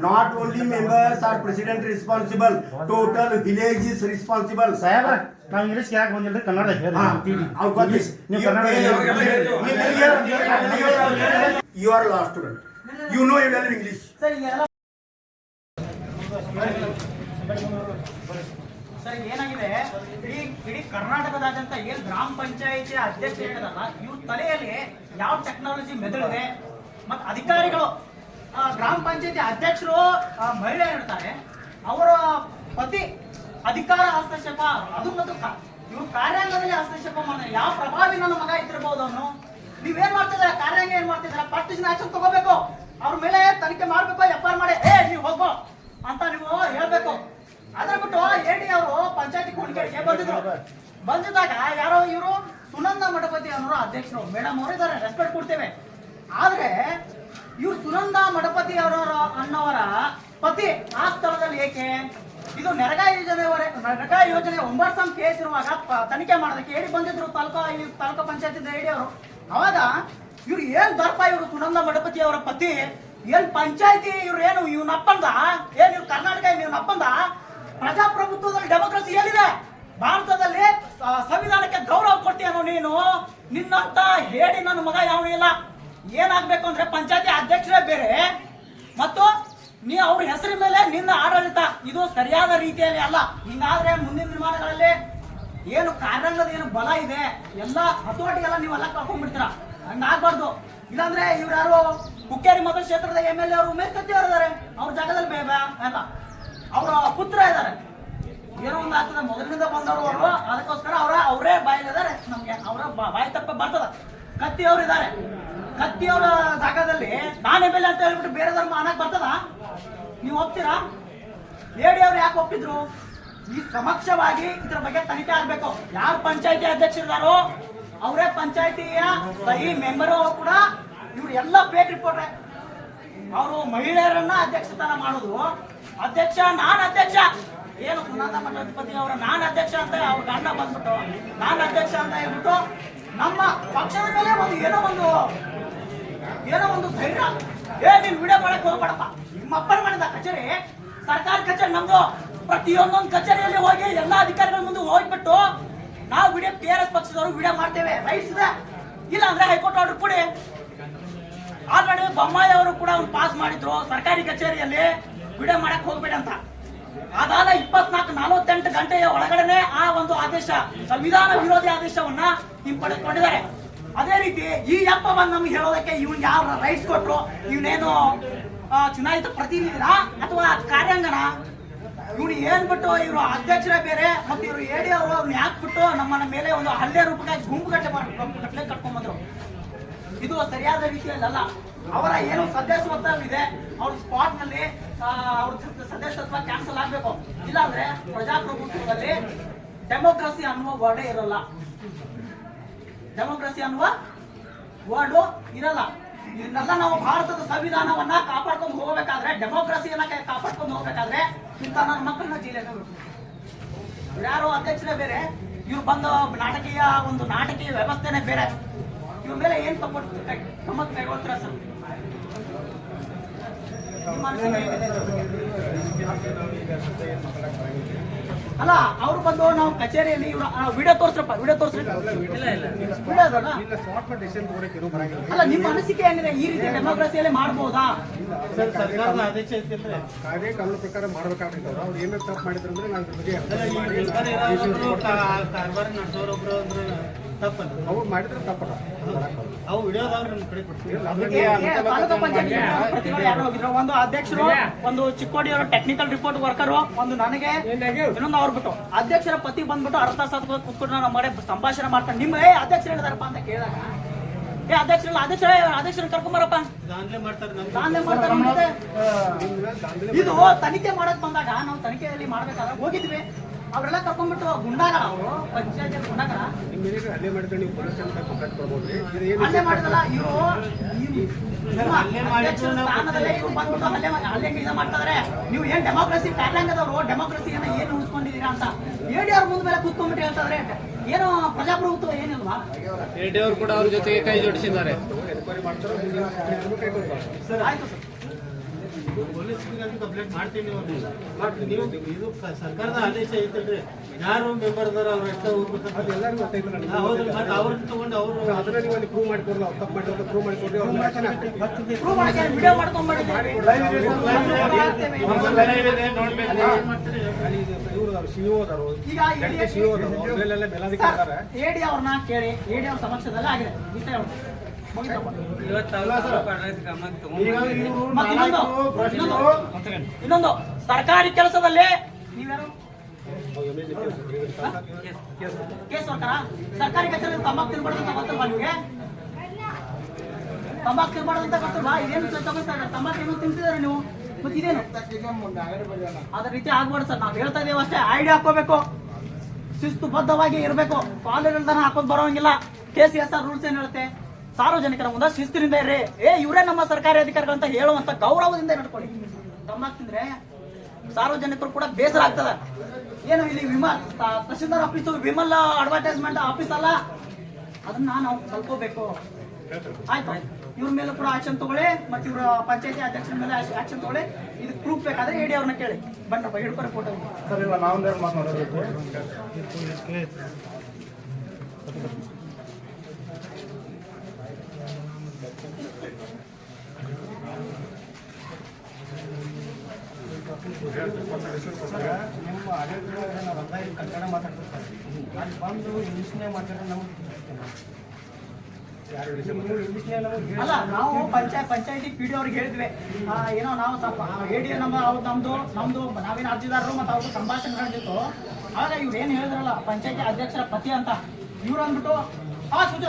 Not only members or president responsible total village is responsible ಸಾಹೇಬ ನಾವು English ಯಾಕೆ ಬಂದಿಲ್ಲ Kannada. English ನೀವು ಕನ್ನಡ you- ಹೇಳಿ. you- You you law student. You know sir ಏನಾಗಿದೆ? ಇಡೀ ಇಡೀ ಕರ್ನಾಟಕದಾದ್ಯಂತ ಏನ್ ಗ್ರಾಮ ಪಂಚಾಯಿತಿ ಅಧ್ಯಕ್ಷ ಹೇಳಿದಾರಲ್ಲ ಇವ್ರ ತಲೆಯಲ್ಲಿ ಯಾವ ಟೆಕ್ನಾಲಜಿ ಮೆದುಳಿದೆ? ಮತ್ತೆ ಅಧಿಕಾರಿಗಳು ಗ್ರಾಮ ಪಂಚಾಯತಿ ಅಧ್ಯಕ್ಷರು ಮಹಿಳೆ ಇರ್ತಾರೆ, ಅವರ ಪತಿ ಅಧಿಕಾರ ಹಸ್ತಕ್ಷೇಪ, ಅದು ಮತ್ತು ಇವ್ರು ಕಾರ್ಯಾಂಗದಲ್ಲಿ ಹಸ್ತಕ್ಷೇಪ ಮಾಡಿದ್ರೆ ಯಾವ ಪ್ರಭಾವಿ ನನ್ನ ಮಗ ಇದ್ದಿರ್ಬೋದು ಅವನು? ನೀವೇನ್ ಮಾಡ್ತಿದ್ದಾರೆ? ಕಾರ್ಯಾಂಗ ಏನ್ ಮಾಡ್ತಿದಾರೆ ಪರ್ಟಿಷನ್ ಆಕ್ಷನ್ ತಗೋಬೇಕು. ಅವ್ರ ಮೇಲೆ ತನಿಖೆ ಮಾಡ್ಬೇಕು ಎಫ್ ಆರ್ ಮಾಡಿ ಏ ನೀವು ಹೋಗೋ ಅಂತ ನೀವು ಹೇಳ್ಬೇಕು. ಅದ್ರ ಬಿಟ್ಟು ಎಡಿ ಅವರು ಪಂಚಾಯತಿ ಕೂಡಿಕೆಗೆ ಬಂದಿದ್ರು. ಬಂದಿದ್ದಾಗ ಯಾರೋ ಇವರು ಸುನಂದ ಮಠಪತಿ ಅನ್ನೋರು ಅಧ್ಯಕ್ಷರು. ಮೇಡಮ್ ಅವರು ಇದಾರೆ ರೆಸ್ಪೆಕ್ಟ್ ಕೊಡ್ತೇವೆ. ಆದ್ರೆ ಇವ್ರು ಸುನಂದ ಮಡಪತಿ ಅವರ ಅನ್ನೋರ ಪತಿ ಆ ಸ್ಥಳದಲ್ಲಿ ಏಕೆ? ಇದು ನೆರಗ ಯೋಜನೆ ನೆರಗ ಯೋಜನೆ ಒಂಬತ್ತು ಸಂ ಕೇಸ್ ಇರುವಾಗ ತನಿಖೆ ಮಾಡೋದಕ್ಕೆ ಹೇಳಿ ಬಂದಿದ್ರು ತಾಲೂಕಾ ತಾಲೂಕಾ ಪಂಚಾಯತಿ ಹೇಳಿ ಅವರು. ಅವಾಗ ಇವ್ರು ಏನ್ ದರ್ಪ ಇವರು ಸುನಂದ ಮಡಪತಿ ಅವರ ಪತಿ? ಏನ್ ಪಂಚಾಯತಿ ಇವ್ರು ಏನು, ಇವ್ನ ಅಪ್ಪಂದ? ಏನ್ ಇವ್ರು ಕರ್ನಾಟಕ ಇವ್ನ ಅಪ್ಪಂದ? ಪ್ರಜಾಪ್ರಭುತ್ವದಲ್ಲಿ ಡೆಮೋಕ್ರಸಿ ಎಲ್ಲಿದೆ? ಭಾರತದಲ್ಲಿ ಸಂವಿಧಾನಕ್ಕೆ ಗೌರವ ಕೊಡ್ತೀಯನು ನೀನು? ನಿನ್ನಂತ ಹೇಳಿ ನನ್ನ ಮಗ ಯಾವ ಇಲ್ಲ. ಏನಾಗ್ಬೇಕು ಅಂದ್ರೆ ಪಂಚಾಯತಿ ಅಧ್ಯಕ್ಷರೇ ಬೇರೆ. ಮತ್ತು ನೀ ಅವ್ರ ಹೆಸರಿನ ಮೇಲೆ ನಿನ್ನ ಆಡಳಿತ, ಇದು ಸರಿಯಾದ ರೀತಿಯಲ್ಲಿ ಅಲ್ಲ. ಹಿಂಗಾದ್ರೆ ಮುಂದಿನ ನಿರ್ಮಾಣಗಳಲ್ಲಿ ಏನು ಕಾರ್ಯಾಂಗದ ಏನು ಬಲ ಇದೆ, ಎಲ್ಲ ಹತೋಟಿಗೆಲ್ಲ ನೀವೆಲ್ಲ ಕಳ್ಕೊಂಡ್ಬಿಡ್ತೀರ? ಹಂಗಾಗ್ಬಾರ್ದು. ಇಲ್ಲಾಂದ್ರೆ ಇವ್ರು ಯಾರು ಹುಕ್ಕೇರಿ ಮತಕ್ಷೇತ್ರದ ಎಂ ಎಲ್ ಎ ಅವರು ಉಮೇಶ್ ಕತ್ತಿ ಅವರು ಇದಾರೆ. ಅವ್ರ ಜಾಗದಲ್ಲಿ ಅಲ್ಲ ಅವರ ಪುತ್ರ ಇದ್ದಾರೆ ಏನೋ ಒಂದು ಆಗ್ತದೆ. ಮೊದಲಿನಿಂದ ಬಂದವರು ಅವರು. ಅದಕ್ಕೋಸ್ಕರ ಅವರ ಅವರೇ ಬಾಯಿಲಿದ್ದಾರೆ. ನಮ್ಗೆ ಅವರ ಬಾಯಿ ತಪ್ಪ ಬರ್ತದ. ಕತ್ತಿ ಇದ್ದಾರೆ. ಕತ್ತಿ ಅವರ ಜಾಗದಲ್ಲಿ ನಾನು ಎಲ್ ಅಂತ ಹೇಳ್ಬಿಟ್ಟು ಬೇರೆ ಧರ್ಮ ಅನ್ನಕ್ ಬರ್ತದ? ನೀವು ಒಪ್ತೀರಾ? ಲೇಡಿ ಅವ್ರು ಯಾಕೆ ಒಪ್ಪಿದ್ರು ಈ ಸಮಕ್ಷವಾಗಿ ಇದ್ರ ಬಗ್ಗೆ ತನಿಖೆ ಆಗ್ಬೇಕು. ಯಾರು ಪಂಚಾಯತಿ ಅಧ್ಯಕ್ಷರಿದಾರೋ ಅವರೇ ಪಂಚಾಯತಿಯ ಸಹಿ ಮೆಂಬರ್ ಕೂಡ ಇವ್ರು ಎಲ್ಲ ಫೇಕ್ ರಿಪೋರ್ಟ್ ಅವರು ಮಹಿಳೆಯರನ್ನ ಅಧ್ಯಕ್ಷತನ ಮಾಡೋದು. ಅಧ್ಯಕ್ಷ, ನಾನು ಅಧ್ಯಕ್ಷ. ಏನು ಸುನಂದ ಮಠಾಧಿಪತಿ ಅವರ ನಾನು ಅಧ್ಯಕ್ಷ ಅಂತ ಅವ್ರ ಗಂಡ ಬಂದ್ಬಿಟ್ಟು, ನಾನು ಅಧ್ಯಕ್ಷ ಅಂತ ಹೇಳ್ಬಿಟ್ಟು ನಮ್ಮ ಪಕ್ಷದ ಮೇಲೆ ಒಂದು ಏನೋ ಒಂದು ಏನೋ ಒಂದು ಧೈರ್ಯ ಏ, ನೀನ್ ವಿಡಿಯೋ ಮಾಡಕ್ ಹೋಗ್ಬೇಡಪ್ಪ. ನಿಮ್ಮ ಅಪ್ಪನ ಮಾಡಿದ ಕಚೇರಿ, ಸರ್ಕಾರಿ ಕಚೇರಿ ನಮ್ದು. ಪ್ರತಿಯೊಂದೊಂದು ಕಚೇರಿಯಲ್ಲಿ ಹೋಗಿ ಎಲ್ಲಾ ಅಧಿಕಾರಿಗಳ ಮುಂದೆ ಹೋಗ್ಬಿಟ್ಟು ನಾವು ವಿಡಿಯೋ ಟಿ ಆರ್ ಎಸ್ ಪಕ್ಷದವರು ವಿಡಿಯೋ ಮಾಡ್ತೇವೆ. ರೈಟ್ಸ್ ಇಲ್ಲ ಅಂದ್ರೆ ಹೈಕೋರ್ಟ್ ಆರ್ಡರ್ ಕೊಡಿ. ಆಲ್ರೆಡಿ ಬೊಮ್ಮಾಯಿ ಅವರು ಕೂಡ ಒಂದು ಪಾಸ್ ಮಾಡಿದ್ರು ಸರ್ಕಾರಿ ಕಚೇರಿಯಲ್ಲಿ. ವಿಡಿಯೋ ಮಾಡಕ್ ಹೋಗ್ಬೇಡಿ ಅಂತ. ಅದಾದ ಇಪ್ಪತ್ನಾಲ್ಕು, ನಲವತ್ತೆಂಟು ಗಂಟೆಯ ಒಳಗಡೆನೆ ಆ ಒಂದು ಆದೇಶ, ಸಂವಿಧಾನ ವಿರೋಧಿ ಆದೇಶವನ್ನ ಹಿಂಪಡೆದುಕೊಂಡಿದ್ದಾರೆ. ಅದೇ ರೀತಿ ಈ ಯಪ್ಪ ಬಂದು ನಮ್ಗೆ ಹೇಳೋದಕ್ಕೆ ಇವನ್ ಯಾವ ರೈಟ್ಸ್ ಕೊಟ್ರು, ಇವನೇನು ಚುನಾಯಿತ ಪ್ರತಿನಿಧಿನ ಅಥವಾ ಕಾರ್ಯಾಂಗನ? ಇವ್ನು ಏನ್ ಬಿಟ್ಟು ಇವರು ಅಧ್ಯಕ್ಷರೇ ಬೇರೆ, ಮತ್ತೆ ಇವರು ಎಡಿ ಅವರು ಅವ್ರನ್ನ ಯಾಕೆ ಬಿಟ್ಟು ನಮ್ಮನ್ನ ಮೇಲೆ ಒಂದು ಹಳ್ಳಿಯ ಗುಂಪು ಗುಂಪುಗಟ್ಟಲೆ ಮಾಡಿ ಗಟ್ಟಲೆ ಕಟ್ಕೊಂಡ್ಬಂದ್ರು ಇದು ಸರಿಯಾದ ರೀತಿಯಲ್ಲಿ ಅಲ್ಲ ಅವರ ಏನು ಸದಸ್ಯತ್ವ ಇದೆ ಅವ್ರ ಸ್ಪಾಟ್ನಲ್ಲಿ ಅವ್ರ ಸದಸ್ಯತ್ವ ಕ್ಯಾನ್ಸಲ್ ಆಗ್ಬೇಕು. ಇಲ್ಲಾಂದ್ರೆ ಪ್ರಜಾಪ್ರಭುತ್ವದಲ್ಲಿ ಡೆಮೋಕ್ರಸಿ ಅನ್ನುವ ವರ್ಡೇ ಇರಲ್ಲ. ಡೆಮೋಕ್ರಸಿ ಅನ್ನುವ ವರ್ಡು ಇರಲ್ಲ. ಇದನ್ನೆಲ್ಲ ನಾವು ಭಾರತದ ಸಂವಿಧಾನವನ್ನ ಕಾಪಾಡ್ಕೊಂಡು ಹೋಗಬೇಕಾದ್ರೆ, ಡೆಮೋಕ್ರಸಿಯನ್ನ ಕಾಪಾಡ್ಕೊಂಡು ಹೋಗ್ಬೇಕಾದ್ರೆ ಇಂಥ ನನ್ನ ಮಕ್ಕಳನ್ನ ಜೈಲಿಗೆ ಯಾರು ಅಧ್ಯಕ್ಷರೇ ಬೇರೆ, ಇವ್ರು ಬಂದ ನಾಟಕೀಯ ಒಂದು ನಾಟಕೀಯ ವ್ಯವಸ್ಥೆನೇ ಬೇರೆ. ಇವ್ರ ಮೇಲೆ ಏನ್ ತಪ್ಪು ಗಮ್ಮತ್ ಕೈಗೊಳ್ತೀರಾ ಸರ್. ನಿಮ್ಮ? ಅಲ್ಲ ಅವ್ರು ಬಂದು ನಾವು ಕಚೇರಿಯಲ್ಲಿ ವಿಡಿಯೋ ತೋರಿಸ್ರಪ್ಪ ವಿಡಿಯೋ ತೋರ್ಸ್ರಿ. ವಿಡಿಯೋ ಅದಲ್ಲ. ಅಲ್ಲ ನಿಮ್ಮ ಅನಿಸಿಕೆ ಏನಿದೆ? ಈ ರೀತಿ ಡೆಮೋಕ್ರಸಿಯಲ್ಲಿ ಮಾಡ್ಬೋದಾ? ಸರ್ ಸರ್ಕಾರದ ಆದೇಶ ಐತಿಲ್ರಿ ಪ್ರಕಾರ ಮಾಡ್ಬೇಕಾಗ್ತದೆ. ಅವ್ರು ಏನು ತಪ್ಪು ನಾನು ಕಾರ್ಬಾರ್ ನಡೆಸೋರು ಒಬ್ರು ಅಂದ್ರೆ ತಪ್ಪಲ್ಲ. ಅವ್ರು ಮಾಡಿದ್ರೆ ತಪ್ಪಲ್ಲ. ಅವು ನಮ್ಮ ಕಡೆ ಕೊಡ್ತೀವಿ. ಒಂದು ಅಧ್ಯಕ್ಷರು ಒಂದು ಚಿಕ್ಕೋಡಿ ಅವರ ಟೆಕ್ನಿಕಲ್ ರಿಪೋರ್ಟ್ ವರ್ಕರು ಒಂದು ನನಗೆ ಇನ್ನೊಂದು ಅವ್ರ ಬಿಟ್ಟು. ಅಧ್ಯಕ್ಷರ ಪತಿ ಬಂದ್ಬಿಟ್ಟು ಅರ್ಧ ಕುತ್ಕೊಂಡು ಕೂತ್ಕೊಂಡು ನಮ್ಮ ಮನೆ ಸಂಭಾಷಣೆ ಮಾಡ್ತಾರೆ ನಿಮ್ಮ ಏ ಅಧ್ಯಕ್ಷರು ಹೇಳಿದಾರಪ್ಪ ಅಂತ ಕೇಳಿದಾಗ ಏ ಅಧ್ಯಕ್ಷರ ಅಧ್ಯಕ್ಷರ ಕರ್ಕೊಂಬರಪ್ಪ. ದಾನ್ಲೆ ಮಾಡ್ತಾರೆ ಇದು ತನಿಖೆ ಮಾಡಕ್ ಬಂದಾಗ ನಾವು ತನಿಖೆಯಲ್ಲಿ ಮಾಡ್ಬೇಕಾದ್ರೆ ಹೋಗಿದ್ವಿ. ಅವರೆಲ್ಲ ಕರ್ಕೊಂಡ್ಬಿಟ್ಟು ಗುಂಡಾಗ ಅವರು? ಪಂಚಾಯತ್ ನಿಮ್ಮ ಹಲ್ಲೆ ಮಾಡಿದ್ರೆ ನೀವು ಪೊಲೀಸ್ ಸ್ಟೇಷನ್ ಕಂಪ್ಲೇಂಟ್ ಕೊಡ್ಬೋದು. ಇದು ಏನು ಹಲ್ಲೆ ಮಾಡಿದಲ್ಲ ಇವರು ಹಲ್ಲೆ ಮಾಡಿದ್ದು ನಾವು ಸ್ಥಾನದಲ್ಲೇ ಇವ್ರು ಬಂದ್ಬಿಟ್ಟು ಹಲ್ಲೆ ಹಲ್ಲೆ ಇದು ಮಾಡ್ತಾರೆ ನೀವು ಏನ್ ಡೆಮೋಕ್ರಸಿ ಕಾರ್ಯಾಂಗದವರು ಡೆಮೋಕ್ರಸಿಯನ್ನ ಏನು ಉಳಿಸ್ಕೊಂಡಿದ್ದೀರಾ ಅಂತ. ಹೇಳಿ ಅವ್ರ ಮುಂದೆ ಮೇಲೆ ಕೂತ್ಕೊಂಡ್ಬಿಟ್ಟು ಹೇಳ್ತಾರೆ ಏನು ಪ್ರಜಾಪ್ರಭುತ್ವ ಏನಿಲ್ವಾ? ರೆಡ್ಡಿಯವರು ಕೂಡ ಅವ್ರ ಜೊತೆಗೆ ಕೈ ಜೋಡಿಸಿದ್ದಾರೆ. ಆಯ್ತು ಸರ್. ಪೊಲೀಸ್ಗೆ ಕಂಪ್ಲೇಂಟ್ ಮಾಡ್ತೀನಿ ನೀವು ಬಟ್ ನೀವು ಇದು ಸರ್ಕಾರದ ಆದೇಶ ಐತಲ್ರಿ. ಯಾರು ಮೆಂಬರ್ ಅದಾರ ಅವ್ರು ಎಷ್ಟ ಹೋಗ್ಬೇಕಂತ. ನನಗೆ. ಮತ್ತೆ ಅವ್ರನ್ನ ತಗೊಂಡು ಅವರು ಅದನ್ನ ನೀವು ಅಲ್ಲಿ ಪ್ರೂವ್ ಮಾಡಿಕೊಡ್ಲಿ ಅವ್ರು ತಪ್ಪು ಮಾಡಿದ್ರು ಪ್ರೂವ್ ಮಾಡಿಕೊಡ್ರಿ ಅವ್ರು. ಪ್ರೂವ್ ವಿಡಿಯೋ ಇವ್ರು ಅದಾರು, ಈಗ ಗಂಟೆ CEO ಅದಾರು, ಅವ್ರ ಮೇಲೆಲ್ಲ ಮೇಲಾಧಿಕಾರಿ ಇದಾರೆ. ಎಡಿ ಅವ್ರನ್ನ ಕೇಳಿ. ಎಡಿ ಅವ್ರ ಸಮಕ್ಷದಲ್ಲಿ ಆಗಿದೆ. ಇನ್ನೊಂದು ಸರ್ಕಾರಿ ಕೆಲಸದಲ್ಲಿ ಸರ್ಕಾರಿ ಕಚೇರಿ ತಂಬಾಕು ತಿನ್ಬಾರ್ದು ಅಂತ ಗೊತ್ತಲ್ವಾ ನಿಮಗೆ? ತಂಬಾಕು ತಿನ್ಬಾರ್ದು ಅಂತ ಗೊತ್ತಲ್ವಾ? ಇದೇನು ತಗೋತಾರೆ ತಂಬಾಕು ಏನು ತಿಂತಿದಾರೆ ನೀವು. ಮತ್ತೆ ಇದೇನು? ಅದ ರೀತಿ ಆಗ್ಬಾರ್ದು ಸರ್. ನಾವು ಹೇಳ್ತಾ ಇದೀವಿ ಅಷ್ಟೇ. ಐಡಿಯಾ ಹಾಕೋಬೇಕು ಶಿಸ್ತುಬದ್ಧವಾಗಿ ಇರಬೇಕು. ಕಾಲೇಜ್ ಹಾಕೋದ್ ಬರೋಂಗಿಲ್ಲ. K C S R rules ಏನ್ ಹೇಳುತ್ತೆ? ಸಾರ್ವಜನಿಕರ ಮುಂದೆ ಶಿಸ್ತಿನಿಂದ ಇರ್ರಿ. ಏ ಇವರೇ ನಮ್ಮ ಸರ್ಕಾರಿ ಅಧಿಕಾರಿಗಳು ಅಂತ ಹೇಳುವಂತ ಗೌರವದಿಂದ ನಡ್ಕೊಳ್ಳಿ. ತಿಂದ್ರೆ ಸಾರ್ವಜನಿಕರು ಕೂಡ ಬೇಸರ ಆಗ್ತದ. ಏನು ಇಲ್ಲಿ Vimal tahsildar tahsildar office Vimal advertisement office ಅಲ್ಲ? ಅದನ್ನ ನಾವು ಕಲ್ಕೋಬೇಕು ಆಯ್ತು ಇವ್ರ ಮೇಲೆ ಕೂಡ ಆಕ್ಷನ್ ತಗೊಳ್ಳಿ ಮತ್ತೆ ಇವ್ರ ಪಂಚಾಯತಿ ಅಧ್ಯಕ್ಷರ ಮೇಲೆ ಆಕ್ಷನ್ ತಗೊಳ್ಳಿ. ಇದು ಪ್ರೂಫ್ ಬೇಕಾದ್ರೆ ಏಡಿ ಅವ್ರನ್ನ ಕೇಳಿ. ಬಣ್ಣಪ್ಪ ಹಿಡ್ಕೊರಿ ಫೋಟೋ ಸರ್ ಇಲ್ಲ ನಾವು ಮಾತನಾಡೋದು ನಿಮ್ಮ ಆಡಳಿತದೊಳಗೆ ನಾವು ಬಂದಾಗ ಕನ್ನಡ ಮಾತಾಡ್ತಿರ್ತಾರೆ ಅಲ್ಲಿ ಬಂದು ಇಂಗ್ಲೀಷ್ನೇ ಮಾತಾಡೋದು ನಮ್ಗೆ ಅಲ್ಲ ನಾವು ಪಂಚಾಯತ್ ಪಂಚಾಯತಿ ಪಿ ಡಿ ಅವ್ರಿಗೆ ಹೇಳಿದ್ವಿ. ಏನೋ ನಾವು ಸ್ವಲ್ಪ ಎಡಿ ನಮ್ಮ ಅವ್ರು ನಮ್ದು ನಮ್ದು ನಾವೇನು ಅರ್ಜಿದಾರರು ಮತ್ತು ಅವ್ರ ಸಂಭಾಷಣೆ ನಡೆದಿತ್ತು. ಆಗ ಇವ್ರು ಏನು ಹೇಳಿದ್ರಲ್ಲ, ಪಂಚಾಯತಿ ಅಧ್ಯಕ್ಷರ ಪತಿ ಅಂತ. ಇವ್ರು ಅಂದ್ಬಿಟ್ಟು, ಆ, ಸೂಚನೆ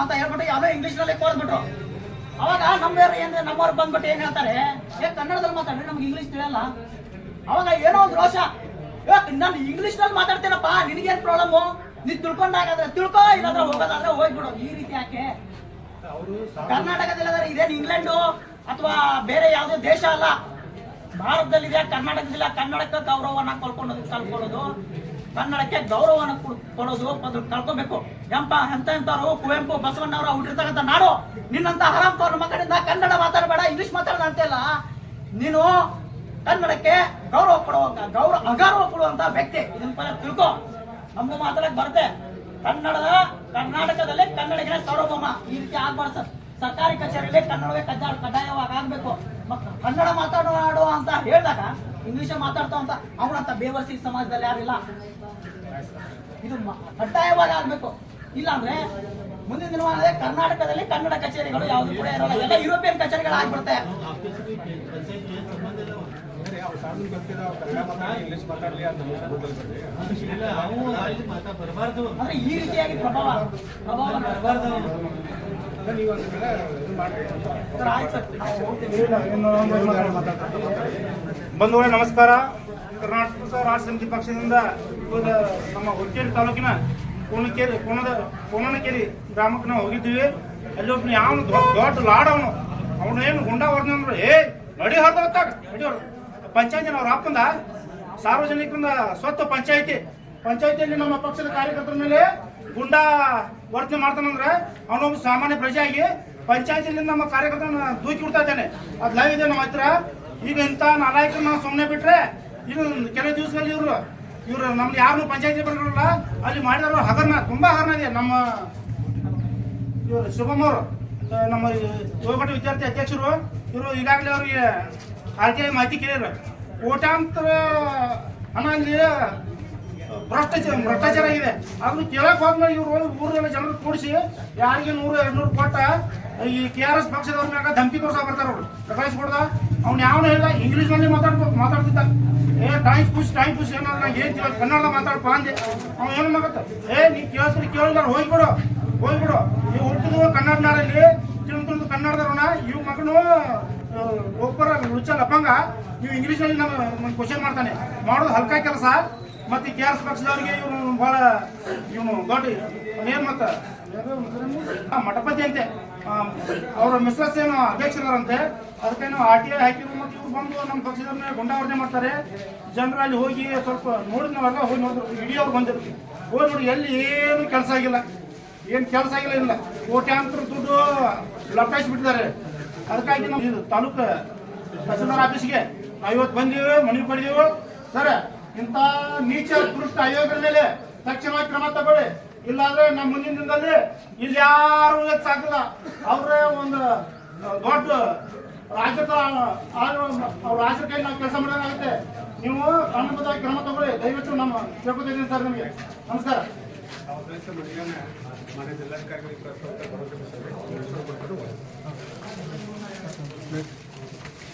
ಅಂತ ಹೇಳ್ಬಿಟ್ಟು ಯಾವ್ದೋ ಇಂಗ್ಲೀಷ್ನಲ್ಲಿ ಕೋರ್ಬಿಟ್ರು ಅವಾಗ ನಮ್ಮವ್ರು ಏನು ನಮ್ಮವ್ರು ಬಂದ್ಬಿಟ್ಟು ಏನು ಹೇಳ್ತಾರೆ? ಏ ಕನ್ನಡದಲ್ಲಿ ಮಾತಾಡ್ರಿ ನಮ್ಗೆ ಇಂಗ್ಲೀಷ್ ತಿಳಿಯಲ್ಲ. ಅವಾಗ ಏನೋ ಒಂದು ರೋಷ ನಾನು ನಾನು ಇಂಗ್ಲೀಷ್ನಲ್ಲಿ ಮಾತಾಡ್ತೇನಪ್ಪ ನಿನಗೇನು ಪ್ರಾಬ್ಲಮ್ ನೀನು ತಿಳ್ಕೊಂಡಾಗಾದ್ರೆ ತಿಳ್ಕೊ ಇಲ್ಲಾಂದ್ರೆ ಹೋಗೋದಾದ್ರೆ ಹೋಗ್ಬಿಡು. ಈ ರೀತಿ ಯಾಕೆ? ಕರ್ನಾಟಕದಲ್ಲಿ ಇದೇನು ಇಂಗ್ಲೆಂಡು ಅಥವಾ ಬೇರೆ ಯಾವುದೇ ದೇಶ ಅಲ್ಲ? ಭಾರತದಲ್ಲಿದೆ ಕರ್ನಾಟಕದಿಲ್ಲ ಕನ್ನಡಕ್ಕೆ ಗೌರವನ ಕಳ್ಕೊಳ್ಳೋದು ಕಳ್ಕೊಳ್ಳೋದು. ಕನ್ನಡಕ್ಕೆ ಗೌರವನ ಕೊಡ್- ಕೊಡೋದು ಅದ್ರ ಕಳ್ಕೊಬೇಕು. ಎಂಪ ಎಂತ ಎಂತವ್ರು ಕುವೆಂಪು ಬಸವಣ್ಣವರು ಹುಟ್ಟಿರ್ತಕ್ಕಂಥ ನಾಡು. ನಿನ್ನಂತ ಹರಾಮ್ ಮಕ್ಕಳಿಂದ ಕನ್ನಡ ಮಾತಾಡಬೇಡ, ಇಂಗ್ಲಿಷ್ ಮಾತಾಡೋಣ ಅಂತೇಲ್ಲ ನೀನು ಕನ್ನಡಕ್ಕೆ ಗೌರವ ಕೊಡುವ ಗೌರವ ಅಗೌರವ ಕೊಡುವಂತ ವ್ಯಕ್ತಿ. ಇದನ್ನ ತಿಳ್ಕೊ. ನಮಗೂ ಮಾತಾಡಕ್ ಬರುತ್ತೆ. ಕನ್ನಡದ, ಕರ್ನಾಟಕದಲ್ಲಿ ಕನ್ನಡಿಗರ ಸಾರ್ವಭೌಮ. ಈ ರೀತಿ ಆಗ್ಬಾರ್ದು ಸರ್. ಸರ್ಕಾರಿ ಕಚೇರಿಯಲ್ಲಿ ಕನ್ನಡವೇ ಕಡ್ಡಾಯ ಕಡ್ಡಾಯವಾಗಿ ಆಗ್ಬೇಕು. ಕನ್ನಡ ಮಾತಾಡುವ ಅಂತ ಹೇಳಿದಾಗ ಇಂಗ್ಲಿಷ್ ಮಾತಾಡ್ತಾ ಅಂತ ಅವನಂತ ಬೇವರ್ಸಿ ಸಮಾಜದಲ್ಲಿ ಯಾರಿಲ್ಲ ಇದು ಕಡ್ಡಾಯವಾಗಿ ಆಗ್ಬೇಕು. ಇಲ್ಲ ಮುಂದಿನ ದಿನಮಾನದಲ್ಲಿ ಕರ್ನಾಟಕದಲ್ಲಿ ಕನ್ನಡ ಕಚೇರಿಗಳು ಯಾವುದು ಕೂಡ ಇರಲ್ಲ. ಎಲ್ಲ ಯುರೋಪಿಯನ್ ಕಚೇರಿಗಳು ಆಗ್ಬಿಡುತ್ತೆ. ಈ ರೀತಿಯಾಗಿ ಪ್ರಭಾವ ಪ್ರಭಾವ ಬಂಧುಗಳೇ, ನಮಸ್ಕಾರ. ಕರ್ನಾಟಕ ರಾಜ್ಯ ಸಮಿತಿ ಪಕ್ಷದಿಂದ ನಮ್ಮ ಹುಕ್ಕೇರಿ ತಾಲೂಕಿನ ಕೋಣಕೇರಿ ಕೋಣದ ಕೋಣನಕೇರಿ ಗ್ರಾಮಕ್ಕೆ ನಾವು ಹೋಗಿದ್ದೀವಿ. ಅಲ್ಲಿ ಒಬ್ಬನು ಯಾವ ದೊಡ್ಡ ಲಾಡ್ ಅವನು ಅವನು ಏನು ಗುಂಡಾ ಹೊಡೆದ ಅಂದ್ರೆ, ಏ, ನಡಿ ಹೊರತಾಗ ನಡಿ ಪಂಚಾಯತಿ ನಾವು ಅಪ್ಪಂದ ಸಾರ್ವಜನಿಕರಿಂದ ಸ್ವತ್ತು ಪಂಚಾಯತಿ. ಪಂಚಾಯತಿಯಲ್ಲಿ ನಮ್ಮ ಪಕ್ಷದ ಕಾರ್ಯಕರ್ತರ ಮೇಲೆ ಗುಂಡ ವರ್ತನೆ ಮಾಡ್ತಾನಂದ್ರೆ ಅವನೊಬ್ಬ ಸಾಮಾನ್ಯ ಪ್ರಜೆಯಾಗಿ ಪಂಚಾಯತಿಯಲ್ಲಿ ನಮ್ಮ ಕಾರ್ಯಕರ್ತನ ದೂಕಿ ಬಿಡ್ತಾ ಇದ್ದಾನೆ. ಅದು ಲೈವ್ ಇದೆ ನಮ್ಮ ಹತ್ರ. ಈಗ ಇಂಥ ನಾಲಾಯಕರು ನಾವು ಸುಮ್ಮನೆ ಬಿಟ್ರೆ ಈಗ ಕೆಲವು ದಿವಸದಲ್ಲಿ ಇವರು ಇವರು ನಮ್ಗೆ ಯಾರು ಪಂಚಾಯತಿ ಬರ್ಗಳಲ್ಲ ಅಲ್ಲಿ ಮಾಡಿದ್ರು ಹಗರಣ, ತುಂಬಾ ಹಗರಣ ಇದೆ. ನಮ್ಮ ಇವರು ಶುಭಮ್ ಅವರು ನಮ್ಮ ಯೋಗಟ ವಿದ್ಯಾರ್ಥಿ ಅಧ್ಯಕ್ಷರು, ಇವರು ಈಗಾಗಲೇ ಅವ್ರಿಗೆ ಆರ್ ಟಿ ಐ ಮಾಹಿತಿ ಕೇಳಿದ್ರು. ಕೋಟ್ಯಾಂತರ ಹಣ ಅಲ್ಲಿ ಭ್ರಷ್ಟಾಚಾರ ಭ್ರಷ್ಟಾಚಾರ ಆಗಿದೆ. ಆದ್ರೂ ಕೇಳಕ್ ಹೋದ್ಮೇಲೆ ಇವರು ಊರಿನ ಜನರು ಕೂಡಿಸಿ, ಯಾರಿಗೆ ನೂರು ಎರಡು ನೂರು ಕೊಟ್ಟ ಈ ಕೆ ಆರ್ ಎಸ್ ಪಕ್ಷದವ್ರ ಮ್ಯಾಗ ಧಮಕಿ ತೋರ್ಸಾ ಬರ್ತಾರ ಅವ್ರು. ಪ್ರಕಾಶ್ ಕೊಡ್ದ ಅವ್ನು ಯಾವನು ಹೇಳಿದ ಇಂಗ್ಲೀಷ್ನಲ್ಲಿ ಮಾತಾಡ್ಬೇಕು ಮಾತಾಡ್ತಿದ್ದ ಏ ಟೈಮ್ ಪುಷ್ ಟೈಮ್ ಪುಷ್ ಏನೋ ನಂಗೆ ಏನ್ ತಿಳ್ದು ಕನ್ನಡ ಮಾತಾಡ್ಪ ಅಂದೆ. ಅವ್ನು ಏನು ಮಾಡತ್ತ ಏ, ನೀ ಕೇಳ್ತೀರಿ, ಕೇಳಿಲ್ಲ ಹೋಗ್ಬಿಡು ಹೋಗ್ಬಿಡು. ನೀವು ಹುಟ್ಟಿದ ಕನ್ನಡ ನಾಡಲ್ಲಿ ತಿಂದು ತಿಳ್ದು ಕನ್ನಡದವ್ರನ್ನ ಇವ್ ಮಗನು ಒಬ್ಬರ ರುಚ ಲಪಂಗ. ನೀವು ಇಂಗ್ಲೀಷ್ನಲ್ಲಿ ನಮ್ಮ ಕ್ವಶನ್ ಮಾಡ್ತಾನೆ. ಮಾಡೋದು ಹಲ್ಕ ಕೆಲಸ. ಮತ್ತೆ ಕೆ ಆರ್ ಎಸ್ ಪಕ್ಷದವ್ರಿಗೆ ಇವನು ಬಹಳ ಇವನು ದೊಡ್ಡ ಏನ್ ಮತ್ತ ಮಠಪತಿ ಅಂತೆ. ಅವ್ರ ಮಿಸ್ಸಸ್ ಏನು ಅಧ್ಯಕ್ಷರಂತೆ ಅದಕ್ಕೆ ನಾವು ಆರ್ ಟಿ ಐ ಹಾಕಿದ್ರು ಮತ್ತು ಇವ್ರು ಬಂದು ನಮ್ಮ ಪಕ್ಷದವ್ರನ್ನ ಗುಂಡಾವರ್ಜೆ ಮಾಡ್ತಾರೆ. ಜನರಲ್ಲಿ ಹೋಗಿ ಸ್ವಲ್ಪ ನೋಡಿದ್ ಹೋಗಿ ನೋಡಿದ್ರು. ಇಡೀ ಅವ್ರು ಬಂದಿದ್ರು. ಹೋಗಿ ನೋಡಿ, ಎಲ್ಲಿ ಏನು ಕೆಲಸ ಆಗಿಲ್ಲ. ಏನು ಕೆಲಸ ಆಗಿಲ್ಲ ಇಲ್ಲ. ಕೋಟ್ಯಾಂತರ ದುಡ್ಡು ಬಿಟ್ಟಿದ್ದಾರೆ ಅದಕ್ಕಾಗಿ ನಮ್ಮ ಇದು ತಾಲೂಕು ತಹಸೀಲ್ದಾರ್ ಆಫೀಸ್ಗೆ ನಾವು ಇವತ್ತು ಬಂದೀವಿ ಮನವಿ ಪಡೆದೀವಿ ಸರ್, ಇಂಥ ನೀಚ ದುಷ್ಟ ಆಯೋಗದ ಮೇಲೆ ತಕ್ಷಣ ಕ್ರಮ ತಗೊಳ್ಳಿ. ಇಲ್ಲಾಂದ್ರೆ ನಮ್ಮ ಮುಂದಿನ ದಿನದಲ್ಲಿ ಇಲ್ಲಿ ಯಾರು ಸಾಕಿಲ್ಲ ಅವ್ರೇ ಒಂದು ದೊಡ್ಡ ರಾಜಕ ರಾಜಕೀಯ ನಾವು ಕೆಲಸ ಮಾಡೋದಾಗುತ್ತೆ ನೀವು ಕಾನೂನುಬದ್ಧವಾಗಿ ಕ್ರಮ ತಗೊಳ್ಳಿ. ದಯವಿಟ್ಟು ನಮ್ಮ ಕೇಳ್ಕೊತಿದ್ದೀನಿ ಸರ್ ನಿಮಗೆ. ನಮಸ್ಕಾರ. ಮಾನ್ಯ ಜಿಲ್ಲಾಧಿಕಾರಿಗಳಿಗೆ.